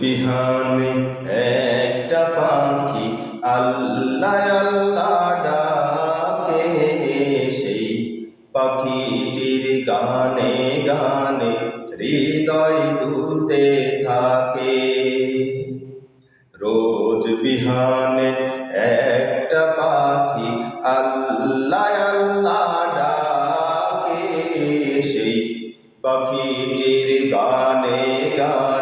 বিহানে একটা পাখি আল্লাহ আল্লাহ ডাকে সেই পাখিটির গানে গানে হৃদয় দুলতে থাকে। রোজ বিহানে একটা পাখি আল্লাহ আল্লাহ ডাকে সেই পাখিটির গানে গানে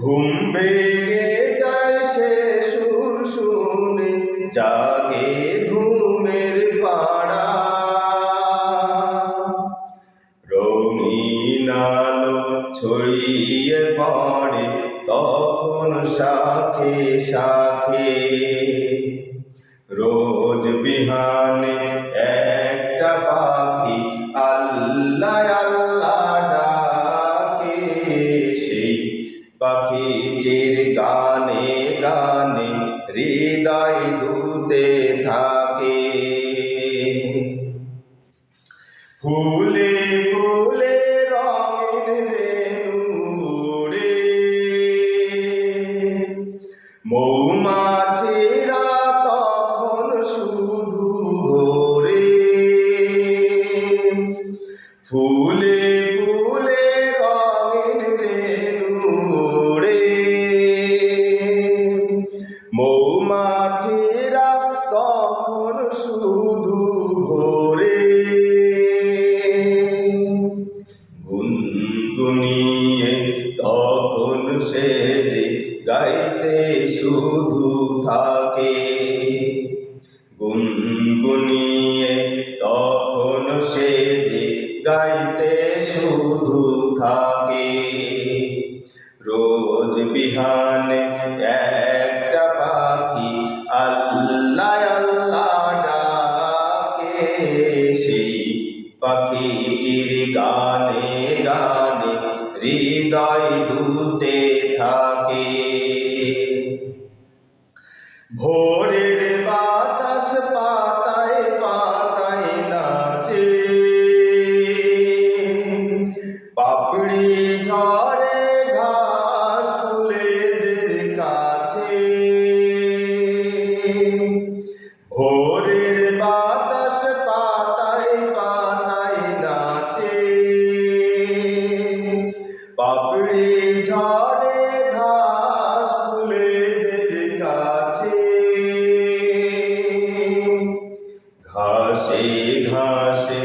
ঘুম ভেঙে যায় সে সুর শুনে, জাগে ঘুমের পাড়া। রঙিন আলো ছড়িয়ে পড়ে, তখন শাখে শাখে। রোজ বিহানে হৃদয় দুতে থাকে। ফুলে তখন সে যে গাইতে শুধু থাকে। পাখিটির গানে গানে হৃদয় দুলতে থাকে। ভোরের বাতাস পাপড়ি ঘাস ঘাসে ঘাসে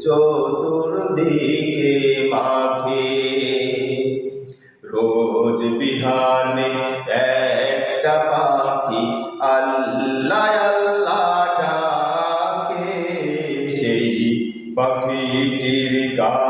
চতুর্দিকে মাখে। রোজ বিহানে একটা পাখি পাখিটির গানে